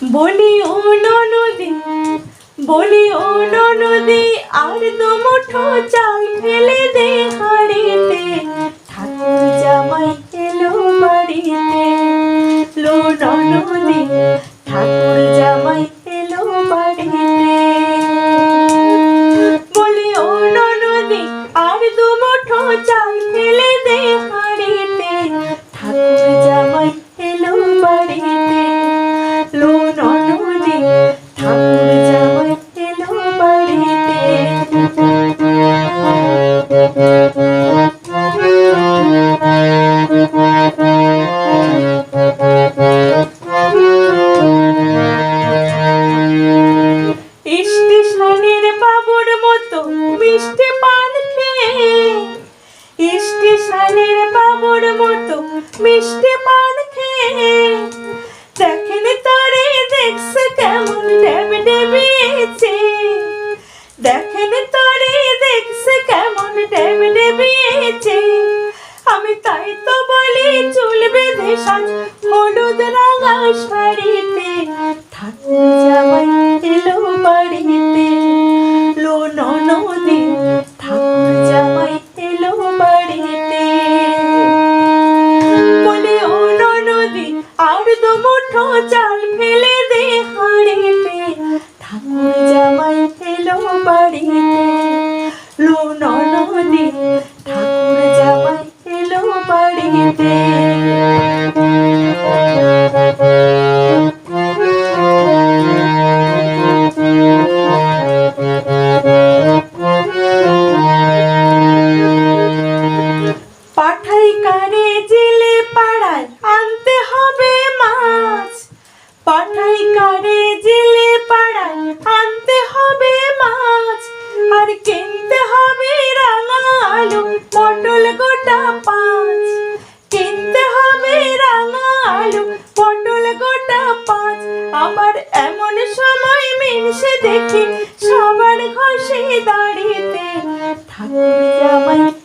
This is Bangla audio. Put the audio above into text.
বলি ও ননদি, বলি ও ননদি, আর দু মুঠো চাল ফেলে দে হাড়িতে ঠাকুর জামাই এলো বাড়িতে। লো ননদি, ঠাকুর জামাই এলো বাড়িতে। বলি ও ননদি, আর দু মুঠো চাল ফেলে দে হাড়িতে স্টেশনের বাবুর মতো মিষ্টি পান খেয়ে। দেখেন তোরে দেখছে কেমন ডেবে ডেবিয়েছে দেখেন তোরে দেখছে কেমন ডেবে ডেবিয়েছে আমি তাই তো বলি চুল বেঁধে সাজ হলুদ রাঙা শাড়িতে। ঠাকুর জামাই এলো লো ননদি ঠাকুর জামাই এলো জেলে পাড়ায় আনতে হবে মাছ। পাঠাই কারে জেলে পাড়ায় আনতে হবে মাছ। আর কিনতে হবে আলু পটল গোটা পাঁচ। কিনতে হবে রাঙা আলু, পটল গোটা পাঁচ। আবার এমন সময় মিনসে দেখি সবার ঘষে দাঁড়িতে। ঠাকুর